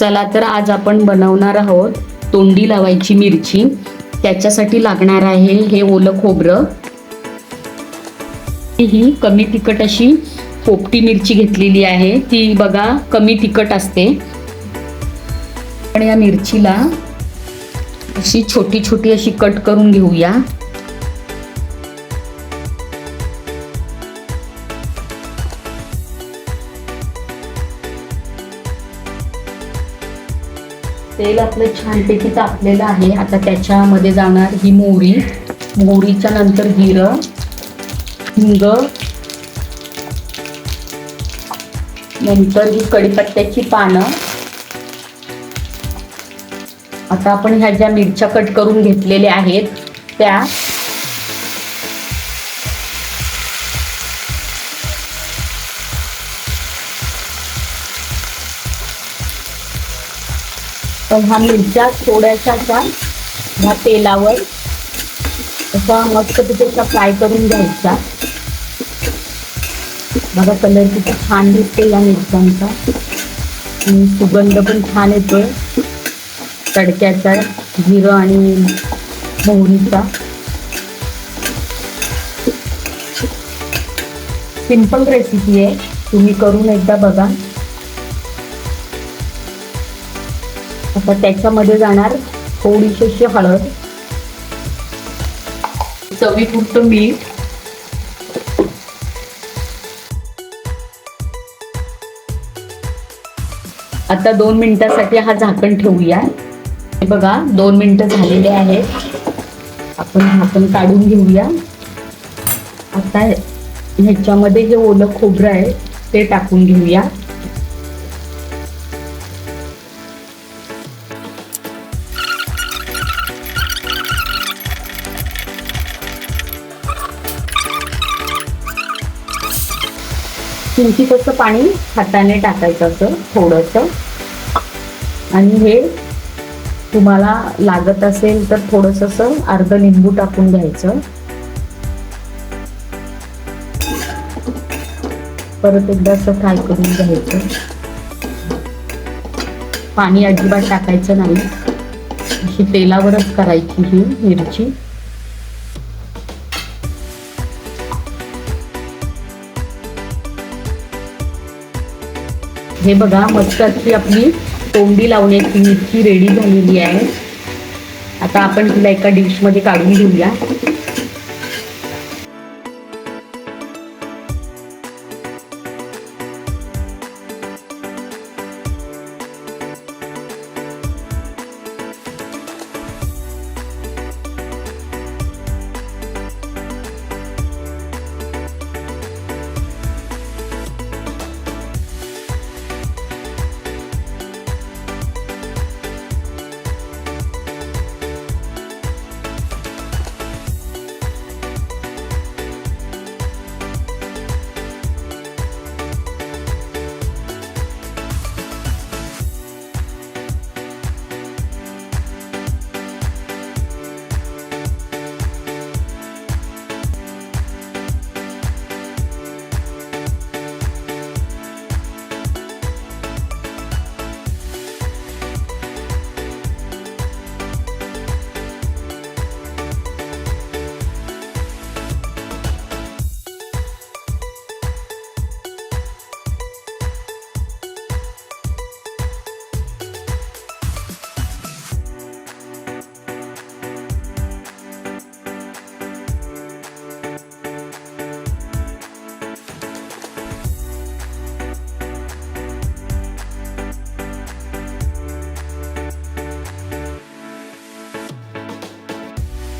चला तर आज आपण बनवणार आहोत तोंडी लावायची मिरची. त्याच्यासाठी लागणार आहे हे ओलं खोबरं. ही कमी तिखट अशी पोपटी मिरची घेतलेली आहे. ती बघा कमी तिखट असते. पण या मिरचीला अशी छोटी छोटी अशी कट करून घेऊया. तेल आपलं छानपैकी तापलेलं आहे. आता त्याच्यामध्ये जाणार ही मोहरी. मोहरीच्या नंतर जिरं हिंग नंतर ही कढीपत्त्याची पानं. आता आपण ह्या ज्या मिरच्या कट करून घेतलेल्या आहेत त्या तर ह्या मिरच्या थोड्याशा ह्या तेलावर असा मस्त तिथे फ्राय करून घ्यायचा. बघा कलर किती छान दिसते या मिरच्यांचा. आणि सुगंध पण छान येतोय. तडक्याचा जिरं आणि मोहरीचा. सिंपल रेसिपी आहे. तुम्ही करून एकदा बघा. आता त्याच्यामध्ये जाणार थोडीशी हळद चवीपुरतं मीठ. आता दोन मिनिटासाठी हा झाकण ठेवूया. हे बघा दोन मिनिटं झालेले आहेत. आपण झाकण काढून घेऊया. आता ह्याच्यामध्ये जे ओलं खोबरं आहे ते टाकून घेऊया. किंचित पाणी हाताने टाकायचं असं थोडंसं. आणि हे तुम्हाला लागत असेल तर थोडंसं असं अर्ध लिंबू टाकून घ्यायचं. परत एकदा असं फ्राय करून घ्यायचं. पाणी अजिबात टाकायचं नाही. अशी तेलावरच करायची ही मिरची. हे बघा मस्त आपली तोंडी लावण्याची मिरची रेडी झालेली आहे. आता आपण तिला एका डिशमध्ये काढून घेऊया.